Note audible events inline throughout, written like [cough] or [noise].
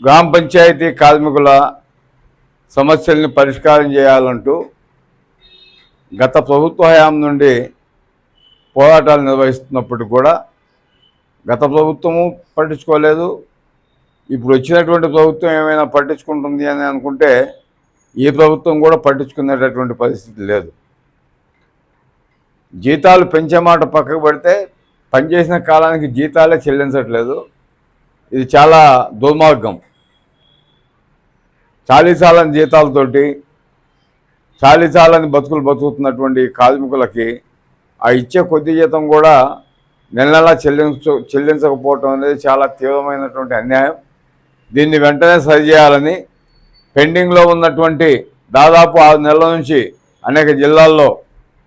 గ్రామ పంచాయతీ కార్మికుల సమస్యల్ని పరిష్కారం చేయాలంటూ గత ప్రభుత్వ హయాం నుండి పోరాటాలు నిర్వహిస్తున్నప్పటికీ కూడా గత ప్రభుత్వము పట్టించుకోలేదు. ఇప్పుడు వచ్చినటువంటి ప్రభుత్వం ఏమైనా పట్టించుకుంటుంది అని అనుకుంటే ఈ ప్రభుత్వం కూడా పట్టించుకునేటటువంటి పరిస్థితి లేదు. జీతాలు పెంచే మాట పక్కకు పెడితే పనిచేసిన కాలానికి జీతాలే చెల్లించట్లేదు. ఇది చాలా దుర్మార్గం. చాలీసాలని జీతాలతోటి చాలీసాలని బతుకులు బతుకుతున్నటువంటి కార్మికులకి ఆ ఇచ్చే కొద్ది జీతం కూడా నెల నెలా చెల్లించ చెల్లించకపోవటం అనేది చాలా తీవ్రమైనటువంటి అన్యాయం. దీన్ని వెంటనే సరిచేయాలని పెండింగ్లో ఉన్నటువంటి దాదాపు ఆరు నెలల నుంచి అనేక జిల్లాల్లో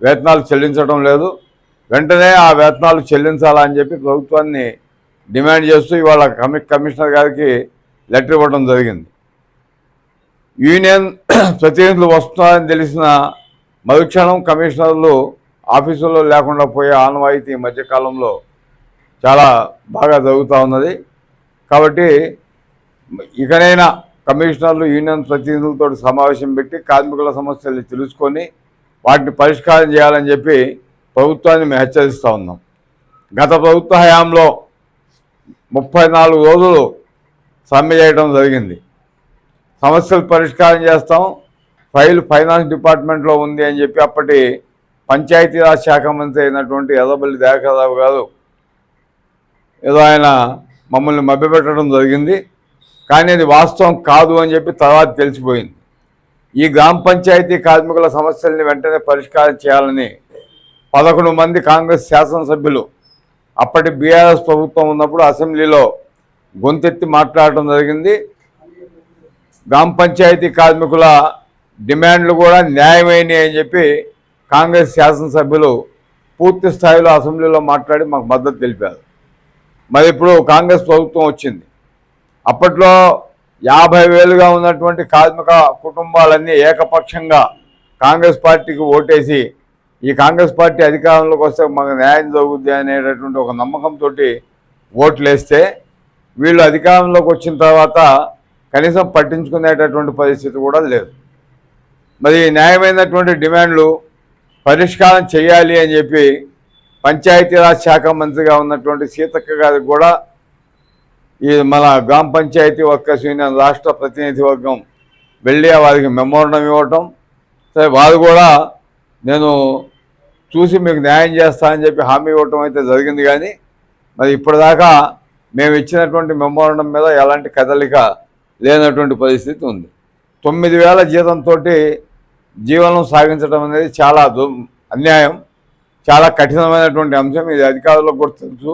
వేతనాలు చెల్లించడం లేదు. వెంటనే ఆ వేతనాలు చెల్లించాలని చెప్పి ప్రభుత్వాన్ని డిమాండ్ చేస్తూ ఇవాళ కమి కమిషనర్ గారికి లెటర్ ఇవ్వడం జరిగింది. యూనియన్ [clears throat] ప్రతినిధులు వస్తున్నారని తెలిసిన మరుక్షణం కమిషనర్లు ఆఫీసుల్లో లేకుండా పోయే ఆనవాయితీ మధ్యకాలంలో చాలా బాగా జరుగుతూ ఉన్నది. కాబట్టి ఇకనైనా కమిషనర్లు యూనియన్ ప్రతినిధులతో సమావేశం పెట్టి కార్మికుల సమస్యలు తెలుసుకొని వాటిని పరిష్కారం చేయాలని చెప్పి ప్రభుత్వాన్ని మేము హెచ్చరిస్తూ ఉన్నాం. గత ప్రభుత్వ హయాంలో ముప్పై నాలుగు రోజులు సమ్మె చేయడం జరిగింది. సమస్యలు పరిష్కారం చేస్తాం. ఫైల్ ఫైనాన్స్ డిపార్ట్మెంట్లో ఉంది అని చెప్పి అప్పటి పంచాయతీరాజ్ శాఖ మంత్రి అయినటువంటి ఎర్రబల్లి దయాకర్రావు గారు ఏదో ఆయన మమ్మల్ని మభ్యపెట్టడం జరిగింది. కానీ అది వాస్తవం కాదు అని చెప్పి తర్వాత తెలిసిపోయింది. ఈ గ్రామ పంచాయతీ కార్మికుల సమస్యల్ని వెంటనే పరిష్కారం చేయాలని పదకొండు మంది కాంగ్రెస్ శాసనసభ్యులు అప్పటి బీఆర్ఎస్ ప్రభుత్వం ఉన్నప్పుడు అసెంబ్లీలో గొంతెత్తి మాట్లాడటం జరిగింది. గ్రామ పంచాయతీ కార్మికుల డిమాండ్లు కూడా న్యాయమైనవి అని చెప్పి కాంగ్రెస్ శాసనసభ్యులు పూర్తి స్థాయిలో అసెంబ్లీలో మాట్లాడి మాకు మద్దతు తెలిపారు. మరి ఇప్పుడు కాంగ్రెస్ ప్రభుత్వం వచ్చింది. అప్పట్లో యాభై వేలుగా ఉన్నటువంటి కార్మిక కుటుంబాలన్నీ ఏకపక్షంగా కాంగ్రెస్ పార్టీకి ఓటేసి ఈ కాంగ్రెస్ పార్టీ అధికారంలోకి వస్తే మాకు న్యాయం జరుగుద్ది అనేటటువంటి ఒక నమ్మకంతో ఓట్లు వేస్తే వీళ్ళు అధికారంలోకి వచ్చిన తర్వాత కనీసం పట్టించుకునేటటువంటి పరిస్థితి కూడా లేదు. మరి న్యాయమైనటువంటి డిమాండ్లు పరిష్కారం చేయాలి అని చెప్పి పంచాయతీరాజ్ శాఖ మంత్రిగా ఉన్నటువంటి సీతక్క గారికి కూడా ఈ మన గ్రామ పంచాయతీ వర్కర్స్ యూనియన్ రాష్ట్ర ప్రతినిధి వర్గం వెళ్ళి వారికి మెమోరండం ఇవ్వటం. సరే వారు కూడా నేను చూసి మీకు న్యాయం చేస్తా అని చెప్పి హామీ ఇవ్వటం అయితే జరిగింది కానీ మరి ఇప్పటిదాకా మేము ఇచ్చినటువంటి మెమోరండం మీద ఎలాంటి కదలిక లేనటువంటి పరిస్థితి ఉంది. తొమ్మిది వేల జీతంతో జీవనం సాగించడం అనేది చాలా దు అన్యాయం చాలా కఠినమైనటువంటి అంశం. ఇది అధికారులకు కూడా తెలుసు.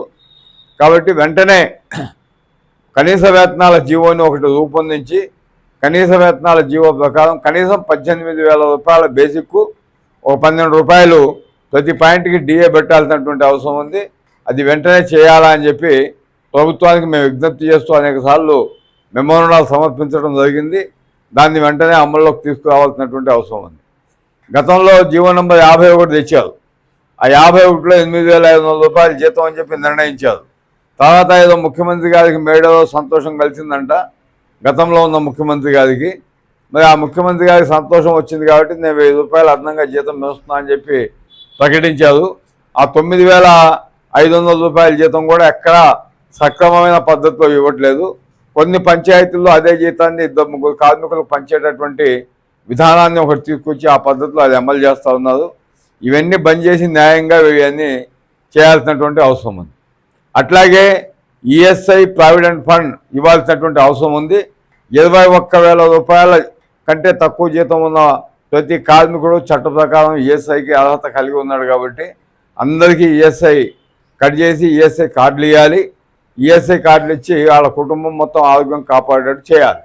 కాబట్టి వెంటనే కనీస వేతనాల జీవోని ఒకటి రూపొందించి కనీస వేతనాల జీవో ప్రకారం కనీసం పద్దెనిమిది వేల రూపాయల బేసిక్కు ఒక పన్నెండు రూపాయలు ప్రతి పాయింట్కి డిఏ పెట్టాల్సినటువంటి అవసరం ఉంది. అది వెంటనే చేయాలా అని చెప్పి ప్రభుత్వానికి మేము విజ్ఞప్తి చేస్తూ అనేక సార్లు మెమోరాలు సమర్పించడం జరిగింది. దాన్ని వెంటనే అమల్లోకి తీసుకురావాల్సినటువంటి అవసరం ఉంది. గతంలో జీవో నెంబర్ యాభై ఒకటి తెచ్చారు. ఆ యాభై ఒకటిలో ఎనిమిది వేల ఐదు వందల రూపాయలు జీతం అని చెప్పి నిర్ణయించారు. తర్వాత ఏదో ముఖ్యమంత్రి గారికి మేడలో సంతోషం కలిసిందంట. గతంలో ఉన్న ముఖ్యమంత్రి గారికి. మరి ఆ ముఖ్యమంత్రి గారికి సంతోషం వచ్చింది కాబట్టి నేను వెయ్యి రూపాయలు అదనంగా జీతం వేస్తున్నా అని చెప్పి ప్రకటించారు. ఆ తొమ్మిది వేల ఐదు వందల రూపాయల జీతం కూడా ఎక్కడా సక్రమమైన పద్ధతిలో ఇవ్వట్లేదు. కొన్ని పంచాయతీల్లో అదే జీతాన్ని ఇద్దరు ముగ్గురు కార్మికులకు పంచేటటువంటి విధానాన్ని ఒకటి తీసుకొచ్చి ఆ పద్ధతిలో అది అమలు చేస్తూ ఉన్నారు. ఇవన్నీ బంద్ చేసి న్యాయంగా ఇవన్నీ చేయాల్సినటువంటి అవసరం ఉంది. అట్లాగే ఈఎస్ఐ ప్రావిడెంట్ ఫండ్ ఇవ్వాల్సినటువంటి అవసరం ఉంది. ఇరవై ఒక్క వేల రూపాయల కంటే తక్కువ జీతం ఉన్న ప్రతి కార్మికుడు చట్ట ప్రకారం ఈఎస్ఐకి అర్హత కలిగి ఉన్నాడు కాబట్టి అందరికీ ఈఎస్ఐ కట్ చేసి ఈఎస్ఐ కార్డులు ఇవ్వాలి ఈఎస్ఐ కార్డులు ఇచ్చి వాళ్ళ కుటుంబం మొత్తం ఆరోగ్యం కాపాడేటట్టు చేయాలి.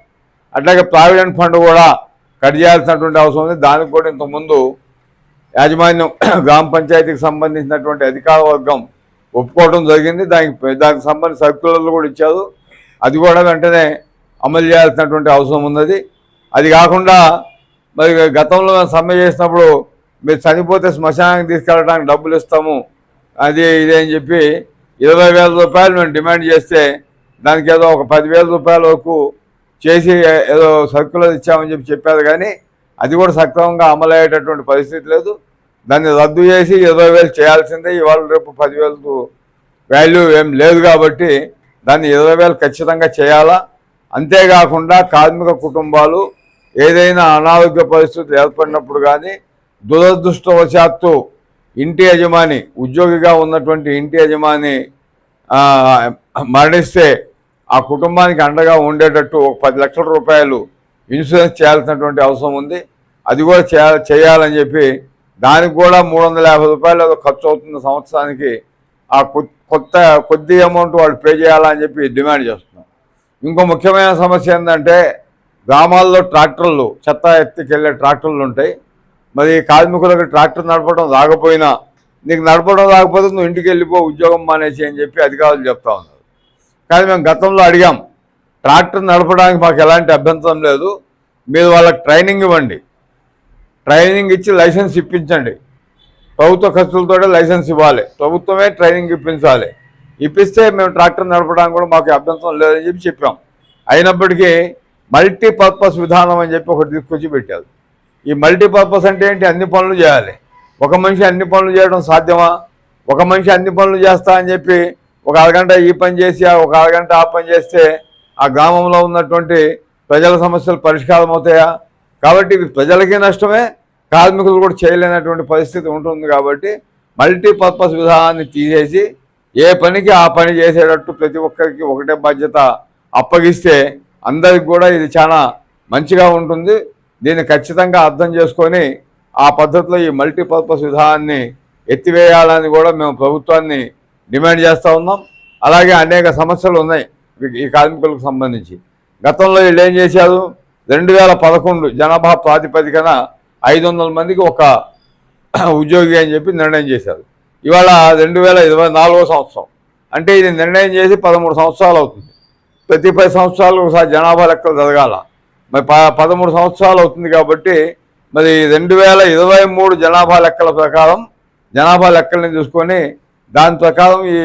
అట్లాగే ప్రావిడెంట్ ఫండ్ కూడా కట్ చేయాల్సినటువంటి అవసరం ఉంది. దానికి కూడా ఇంతకుముందు యాజమాన్యం [clears throat] గ్రామ పంచాయతీకి సంబంధించినటువంటి అధికార వర్గం ఒప్పుకోవడం జరిగింది. దానికి దానికి సంబంధించి సర్క్యులర్లు కూడా ఇచ్చారు. అది కూడా వెంటనే అమలు చేయాల్సినటువంటి అవసరం ఉన్నది. అది కాకుండా మరి గతంలో సమ్మె చేసినప్పుడు మీరు చనిపోతే శ్మశానానికి తీసుకెళ్ళడానికి డబ్బులు ఇస్తాము అది ఇదే అని చెప్పి ఇరవై వేల రూపాయలు మేము డిమాండ్ చేస్తే దానికి ఏదో ఒక పదివేల రూపాయల వరకు చేసి ఏదో సర్కులర్ ఇచ్చామని చెప్పి చెప్పారు కానీ అది కూడా సక్రమంగా అమలయ్యేటటువంటి పరిస్థితి లేదు. దాన్ని రద్దు చేసి ఇరవై వేలు చేయాల్సిందే ఇవాళ రేపు పదివేలకు వాల్యూ ఏం లేదు కాబట్టి దాన్ని ఇరవై వేలు ఖచ్చితంగా చేయాలా? అంతేకాకుండా కార్మిక కుటుంబాలు ఏదైనా అనారోగ్య పరిస్థితులు ఏర్పడినప్పుడు కానీ దురదృష్టవశాత్తు ఇంటి యజమాని ఉద్యోగిగా ఉన్నటువంటి ఇంటి యజమాని మరణిస్తే ఆ కుటుంబానికి అండగా ఉండేటట్టు ఒక పది లక్షల రూపాయలు ఇన్సూరెన్స్ చేయాల్సినటువంటి అవసరం ఉంది. అది కూడా చేయాలి చేయాలని చెప్పి దానికి కూడా మూడు వందల యాభై రూపాయలు ఏదో ఖర్చు అవుతుంది సంవత్సరానికి ఆ కొత్త కొద్ది అమౌంట్ వాళ్ళు పే చేయాలని చెప్పి డిమాండ్ చేస్తున్నాం ఇంకో ముఖ్యమైన సమస్య ఏంటంటే గ్రామాల్లో ట్రాక్టర్లు చెత్త ఎత్తుకెళ్ళే ట్రాక్టర్లు ఉంటాయి. మరి కార్మికులకు ట్రాక్టర్ నడపడం రాకపోయినా నీకు నడపడం రాకపోతే నువ్వు ఇంటికి వెళ్ళిపో ఉద్యోగం మానేసి అని చెప్పి అధికారులు చెప్తా ఉన్నారు. కానీ మేము గతంలో అడిగాం ట్రాక్టర్ నడపడానికి మాకు ఎలాంటి అభ్యంతరం లేదు మీరు వాళ్ళకి ట్రైనింగ్ ఇవ్వండి. ట్రైనింగ్ ఇచ్చి లైసెన్స్ ఇప్పించండి. ప్రభుత్వ ఖర్చులతోనే లైసెన్స్ ఇవ్వాలి. ప్రభుత్వమే ట్రైనింగ్ ఇప్పించాలి. ఇప్పిస్తే మేము ట్రాక్టర్ నడపడానికి కూడా మాకు అభ్యంతరం లేదని చెప్పి చెప్పాం. అయినప్పటికీ మల్టీపర్పస్ విధానం అని చెప్పి ఒకటి తీసుకొచ్చి పెట్టారు. ఈ మల్టీపర్పస్ అంటే ఏంటి? అన్ని పనులు చేయాలి. ఒక మనిషి అన్ని పనులు చేయడం సాధ్యమా? ఒక మనిషి అన్ని పనులు చేస్తా అని చెప్పి ఒక అరగంట ఈ పని చేసి ఒక అరగంట ఆ పని చేస్తే ఆ గ్రామంలో ఉన్నటువంటి ప్రజల సమస్యలు పరిష్కారం అవుతాయా? కాబట్టి ఇది ప్రజలకి నష్టమే కార్మికులు కూడా చేయలేనటువంటి పరిస్థితి ఉంటుంది కాబట్టి మల్టీపర్పస్ విధానాన్ని తీసేసి ఏ పనికి ఆ పని చేసేటట్టు ప్రతి ఒక్కరికి ఒకటే బాధ్యత అప్పగిస్తే అందరికి కూడా ఇది చాలా మంచిగా ఉంటుంది. దీన్ని ఖచ్చితంగా అర్థం చేసుకొని ఆ పద్ధతిలో ఈ మల్టీపర్పస్ విధానాన్ని ఎత్తివేయాలని కూడా మేము ప్రభుత్వాన్ని డిమాండ్ చేస్తూ ఉన్నాం. అలాగే అనేక సమస్యలు ఉన్నాయి ఈ- కార్మికులకు సంబంధించి. గతంలో వీళ్ళు ఏం చేశారు? రెండు వేల పదకొండు జనాభా ప్రాతిపదికన ఐదు వందల మందికి ఒక ఉద్యోగి అని చెప్పి నిర్ణయం చేశారు. ఇవాళ రెండు వేల ఇరవై నాలుగో సంవత్సరం. అంటే ఇది నిర్ణయం చేసి పదమూడు సంవత్సరాలు అవుతుంది. ప్రతి పది సంవత్సరాలు ఒకసారి జనాభా లెక్కలు జరగాల. మరి ప పదమూడు సంవత్సరాలు అవుతుంది కాబట్టి మరి రెండు వేల ఇరవై మూడు జనాభా లెక్కల ప్రకారం జనాభా లెక్కల్ని చూసుకొని దాని ప్రకారం ఈ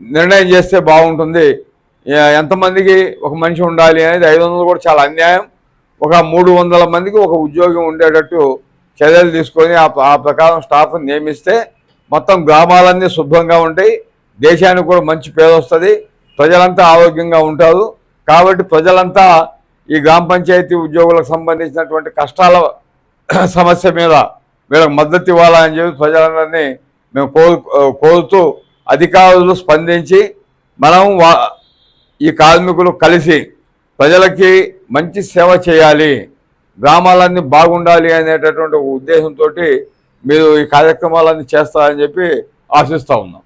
నిర్ణయం చేస్తే బాగుంటుంది. ఎంతమందికి ఒక మనిషి ఉండాలి అనేది ఐదు వందలు కూడా చాలా అన్యాయం. ఒక మూడు వందల మందికి ఒక ఉద్యోగం ఉండేటట్టు చర్యలు తీసుకొని ఆ ప్రకారం స్టాఫ్ని నియమిస్తే మొత్తం గ్రామాలన్నీ శుభ్రంగా ఉంటాయి. దేశానికి కూడా మంచి పేరు వస్తుంది. ప్రజలంతా ఆరోగ్యంగా ఉంటారు. కాబట్టి ప్రజలంతా ఈ గ్రామ పంచాయతీ ఉద్యోగులకు సంబంధించినటువంటి కష్టాల [clears throat] సమస్య మీద వీళ్ళకి మద్దతు ఇవ్వాలని చెప్పి ప్రజలందరినీ మేము కోరు కోరుతూ అధికారులు స్పందించి మనం వా ఈ కార్మికులు కలిసి ప్రజలకి మంచి సేవ చేయాలి. గ్రామాలన్నీ బాగుండాలి అనేటటువంటి ఉద్దేశంతో మీరు ఈ కార్యక్రమాలన్నీ చేస్తారని చెప్పి ఆశిస్తూ ఉన్నాం.